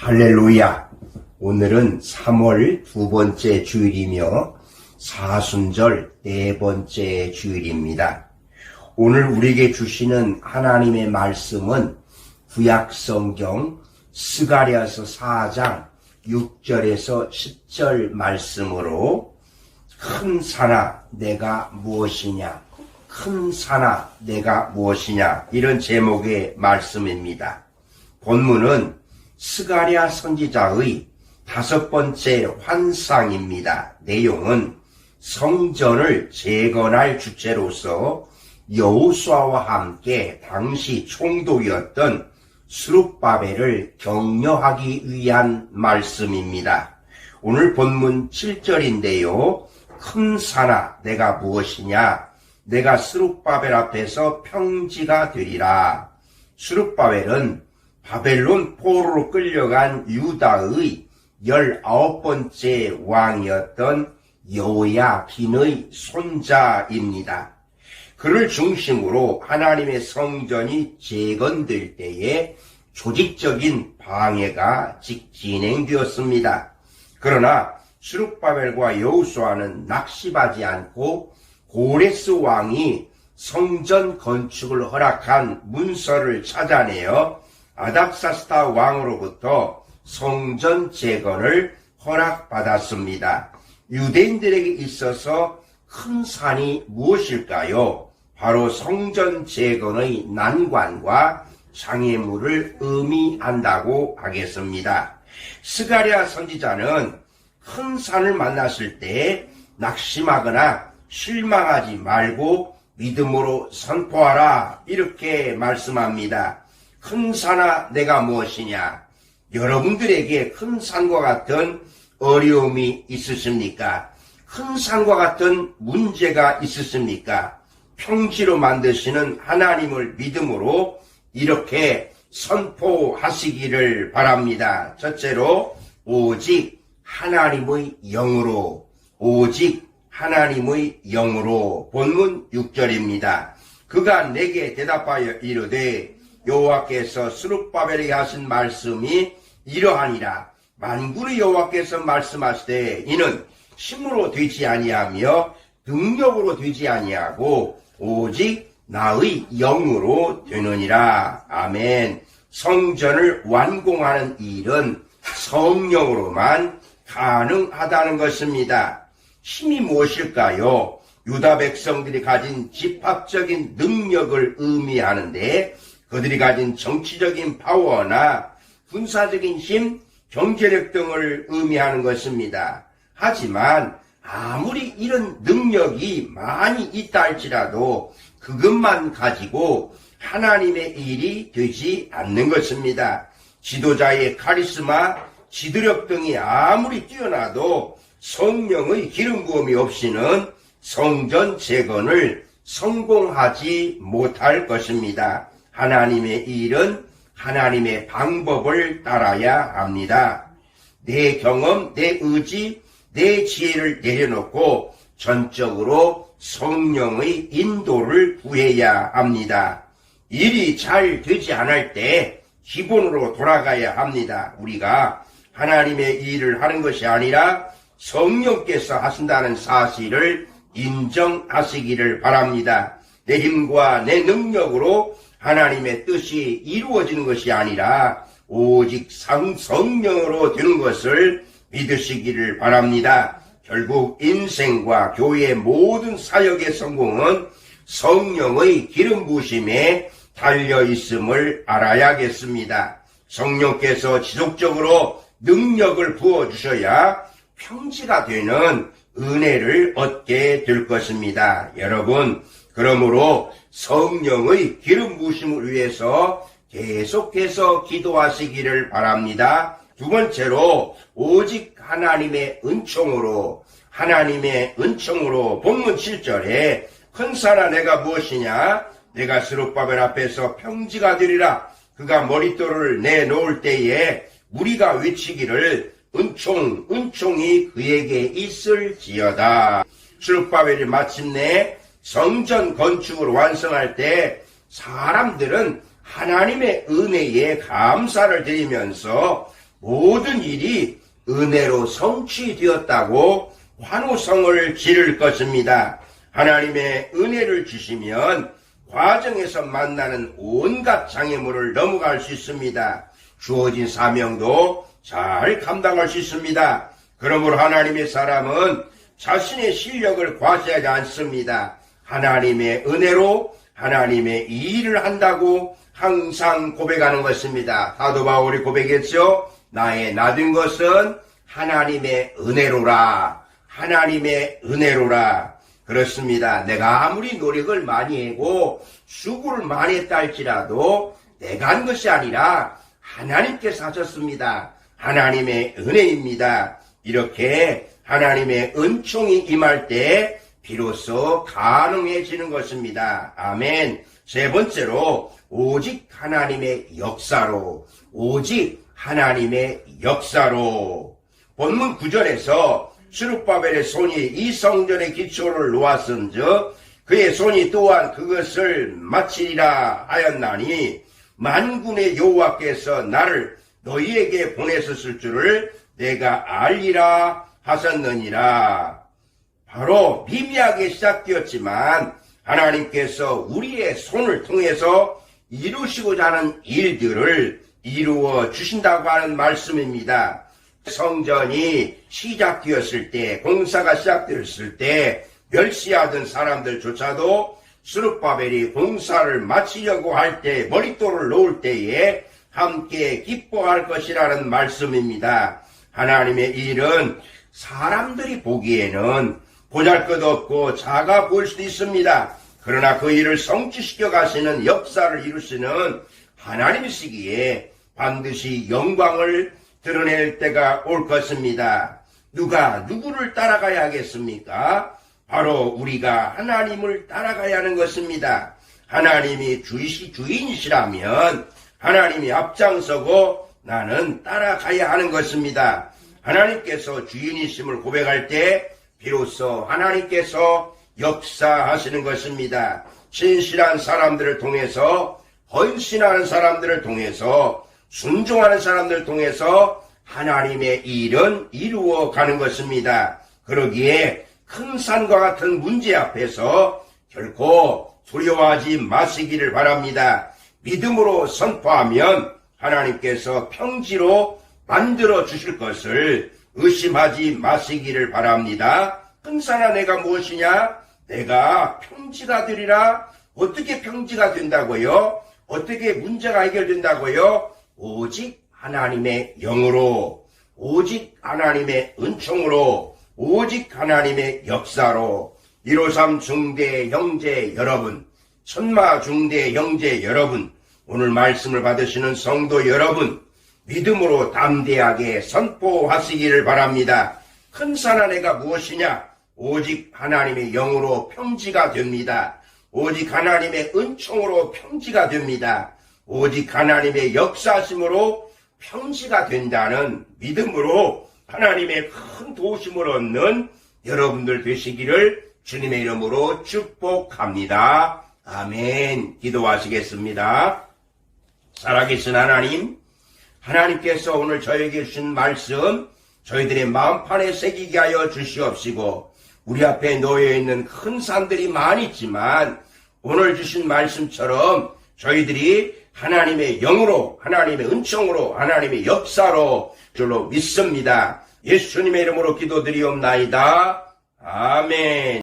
할렐루야. 오늘은 3월 두 번째 주일이며 사순절 네 번째 주일입니다. 오늘 우리에게 주시는 하나님의 말씀은 구약 성경 스가랴서 4장 6절에서 10절 말씀으로 큰 산아 내가 무엇이냐 큰 산아 내가 무엇이냐 이런 제목의 말씀입니다. 본문은 스가랴 선지자의 다섯 번째 환상입니다. 내용은 성전을 재건할 주체로서 여호수아와 함께 당시 총독이었던 수룹바벨을 격려하기 위한 말씀입니다. 오늘 본문 7절인데요. 큰 산아 내가 무엇이냐 내가 수룹바벨 앞에서 평지가 되리라. 수룹바벨은 바벨론 포로로 끌려간 유다의 열아홉 번째 왕이었던 여호야긴의 손자입니다. 그를 중심으로 하나님의 성전이 재건될 때에 조직적인 방해가 진행되었습니다. 그러나 수룹바벨과 여우수아는 낙심하지 않고 고레스 왕이 성전 건축을 허락한 문서를 찾아내어 아닥사스타 왕으로부터 성전 재건을 허락받았습니다. 유대인들에게 있어서 큰 산이 무엇일까요? 바로 성전 재건의 난관과 장애물을 의미한다고 하겠습니다. 스가랴 선지자는 큰 산을 만났을 때 낙심하거나 실망하지 말고 믿음으로 선포하라 이렇게 말씀합니다. 큰 산아 내가 무엇이냐? 여러분들에게 큰 산과 같은 어려움이 있으십니까? 큰 산과 같은 문제가 있으십니까? 평지로 만드시는 하나님을 믿음으로 이렇게 선포하시기를 바랍니다. 첫째로 오직 하나님의 영으로 오직 하나님의 영으로 본문 6절입니다. 그가 내게 대답하여 이르되 여호와께서 수룹바벨에게 하신 말씀이 이러하니라. 만군의 여호와께서 말씀하시되 이는 힘으로 되지 아니하며 능력으로 되지 아니하고 오직 나의 영으로 되느니라. 아멘. 성전을 완공하는 일은 성령으로만 가능하다는 것입니다. 힘이 무엇일까요? 유다 백성들이 가진 집합적인 능력을 의미하는데 그들이 가진 정치적인 파워나 군사적인 힘, 경제력 등을 의미하는 것입니다. 하지만 아무리 이런 능력이 많이 있다 할지라도 그것만 가지고 하나님의 일이 되지 않는 것입니다. 지도자의 카리스마, 지도력 등이 아무리 뛰어나도 성령의 기름 부음이 없이는 성전 재건을 성공하지 못할 것입니다. 하나님의 일은 하나님의 방법을 따라야 합니다. 내 경험, 내 의지, 내 지혜를 내려놓고 전적으로 성령의 인도를 구해야 합니다. 일이 잘 되지 않을 때 기본으로 돌아가야 합니다. 우리가 하나님의 일을 하는 것이 아니라 성령께서 하신다는 사실을 인정하시기를 바랍니다. 내 힘과 내 능력으로 하나님의 뜻이 이루어지는 것이 아니라 오직 상 성령으로 되는 것을 믿으시기를 바랍니다. 결국 인생과 교회의 모든 사역의 성공은 성령의 기름 부심에 달려 있음을 알아야겠습니다. 성령께서 지속적으로 능력을 부어 주셔야 평지가 되는 은혜를 얻게 될 것입니다. 여러분, 그러므로 성령의 기름 부심을 위해서 계속해서 기도하시기를 바랍니다. 두 번째로 오직 하나님의 은총으로 하나님의 은총으로 본문 7절에 큰 사나 내가 무엇이냐? 내가 스룹바벨 앞에서 평지가 되리라. 그가 머릿돌을 내놓을 때에 우리가 외치기를 은총 은총이 그에게 있을지어다. 스룹바벨이 마침내 성전 건축을 완성할 때 사람들은 하나님의 은혜에 감사를 드리면서 모든 일이 은혜로 성취되었다고 환호성을 지를 것입니다. 하나님의 은혜를 주시면 과정에서 만나는 온갖 장애물을 넘어갈 수 있습니다. 주어진 사명도 잘 감당할 수 있습니다. 그러므로 하나님의 사람은 자신의 실력을 과시하지 않습니다. 하나님의 은혜로 하나님의 일을 한다고 항상 고백하는 것입니다. 사도 바울이 고백했죠. 나의 나된 것은 하나님의 은혜로라. 하나님의 은혜로라. 그렇습니다. 내가 아무리 노력을 많이 하고 수고를 많이 했다 할지라도 내가 한 것이 아니라 하나님께서 하셨습니다. 하나님의 은혜입니다. 이렇게 하나님의 은총이 임할 때 비로소 가능해지는 것입니다. 아멘. 세 번째로 오직 하나님의 역사로 오직 하나님의 역사로 본문 구절에서 수르바벨의 손이 이 성전의 기초를 놓았은즉 그의 손이 또한 그것을 마치리라 하였나니 만군의 여호와께서 나를 너희에게 보내셨을 줄을 내가 알리라 하셨느니라. 바로 미미하게 시작되었지만 하나님께서 우리의 손을 통해서 이루시고자 하는 일들을 이루어 주신다고 하는 말씀입니다. 성전이 시작되었을 때, 공사가 시작되었을 때, 멸시하던 사람들조차도 수르바벨이 공사를 마치려고 할 때, 머릿돌을 놓을 때에 함께 기뻐할 것이라는 말씀입니다. 하나님의 일은 사람들이 보기에는 보잘 것 없고 작아 보일 수도 있습니다. 그러나 그 일을 성취시켜 가시는 역사를 이루시는 하나님이시기에 반드시 영광을 드러낼 때가 올 것입니다. 누가 누구를 따라가야 하겠습니까? 바로 우리가 하나님을 따라가야 하는 것입니다. 하나님이 주이시 주인이시라면 하나님이 앞장서고 나는 따라가야 하는 것입니다. 하나님께서 주인이심을 고백할 때 비로소 하나님께서 역사하시는 것입니다. 진실한 사람들을 통해서 헌신하는 사람들을 통해서 순종하는 사람들을 통해서 하나님의 일은 이루어 가는 것입니다. 그러기에 큰 산과 같은 문제 앞에서 결코 두려워하지 마시기를 바랍니다. 믿음으로 선포하면 하나님께서 평지로 만들어 주실 것을 의심하지 마시기를 바랍니다. 큰 산아 내가 무엇이냐? 내가 평지가 되리라. 어떻게 평지가 된다고요? 어떻게 문제가 해결된다고요? 오직 하나님의 영으로, 오직 하나님의 은총으로, 오직 하나님의 역사로, 153 중대 형제 여러분, 천마 중대 형제 여러분, 오늘 말씀을 받으시는 성도 여러분, 믿음으로 담대하게 선포하시기를 바랍니다. 큰산 안에가 무엇이냐? 오직 하나님의 영으로 평지가 됩니다. 오직 하나님의 은총으로 평지가 됩니다. 오직 하나님의 역사심으로 평지가 된다는 믿음으로 하나님의 큰 도우심을 얻는 여러분들 되시기를 주님의 이름으로 축복합니다. 아멘. 기도하시겠습니다. 살아계신 하나님, 하나님께서 오늘 저에게 주신 말씀, 저희들의 마음판에 새기게 하여 주시옵시고, 우리 앞에 놓여 있는 큰 산들이 많이 있지만, 오늘 주신 말씀처럼 저희들이 하나님의 영으로, 하나님의 은총으로, 하나님의 역사로 줄로 믿습니다. 예수님의 이름으로 기도드리옵나이다. 아멘.